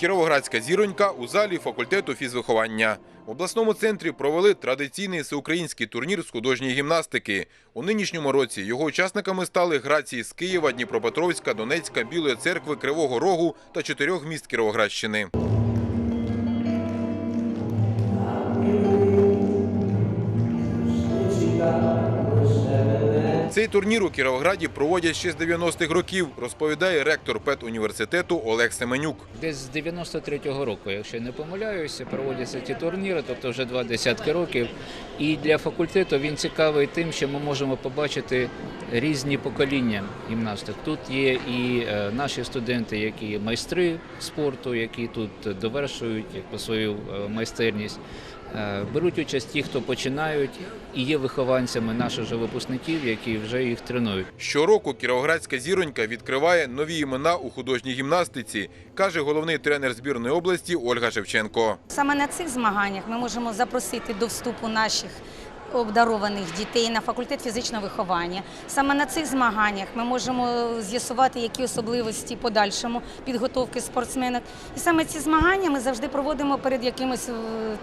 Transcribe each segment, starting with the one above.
Кіровоградська зіронька у залі факультету фізвиховання. В обласному центрі провели традиційний всеукраїнський турнір з художньої гімнастики. У нинішньому році його учасниками стали грації з Києва, Дніпропетровська, Донецька, Білої церкви, Кривого Рогу та чотирьох міст Кіровоградщини. Цей турнір у Кіровограді проводять ще з 90-х років, розповідає ректор педуніверситету Олег Семенюк. Десь з 93-го року, якщо не помиляюся, проводяться ті турніри, тобто вже два десятки років. І для факультету він цікавий тим, що ми можемо побачити різні покоління гімнастик. Тут є і е, наші студенти, які майстри спорту, які тут довершують якби, свою е, майстерність. Е, Беруть участь ті, хто починають, і є вихованцями наших же випускників, які вже їх тренують. Щороку Кіровоградська зіронька відкриває нові імена у художній гімнастиці, каже головний тренер збірної області Ольга Шевченко. Саме на цих змаганнях ми можемо запросити до вступу наших обдарованих дітей на факультет фізичного виховання. Саме на цих змаганнях ми можемо з'ясувати, які особливості подальшому підготовки спортсменок. І саме ці змагання ми завжди проводимо перед якимось е,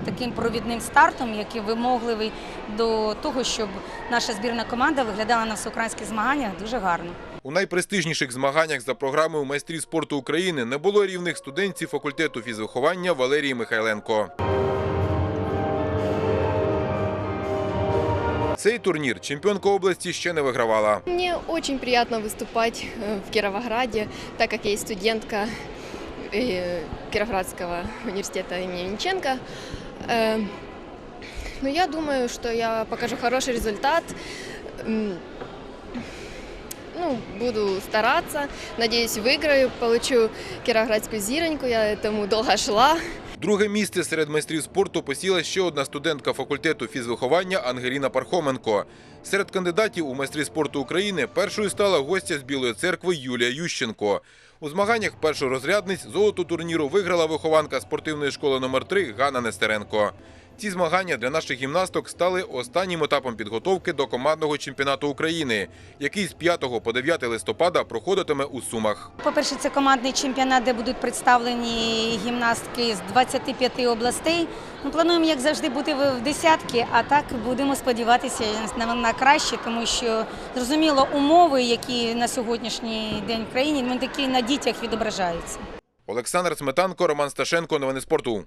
таким провідним стартом, який вимогливий до того, щоб наша збірна команда виглядала на всеукраїнських змаганнях дуже гарно. У найпрестижніших змаганнях за програмою майстрів спорту України не було рівних студентів факультету фізвиховання Валерії Михайленко. Цей турнір чемпіонка області ще не вигравала. Мне очень приятно выступать э, в Кировограде, так как я и студентка э, Кировоградского университета имени Ниченко. Э, Но я думаю, что я покажу хороший результат. М, Ну, буду стараться. Надеюсь, выиграю, получу Кировоградскую зироньку. Я этому долго шла. Друге місце серед майстрів спорту посіла ще одна студентка факультету фізвиховання Ангеліна Пархоменко. Серед кандидатів у майстрі спорту України першою стала гостя з Білої церкви Юлія Ющенко. У змаганнях першорозрядниць золото турніру виграла вихованка спортивної школи номер 3 Ганна Нестеренко. Ці змагання для наших гімнасток стали останнім етапом підготовки до командного чемпіонату України, який з 5 по 9 листопада проходитиме у Сумах. По-перше, це командний чемпіонат, де будуть представлені гімнастки з 25 областей. Ми плануємо, як завжди, бути в десятки, а так будемо сподіватися на краще, тому що зрозуміло, умови, які на сьогоднішній день в країні, вони такі на дітях відображаються. Олександр Сметанко, Роман Сташенко. Новини спорту.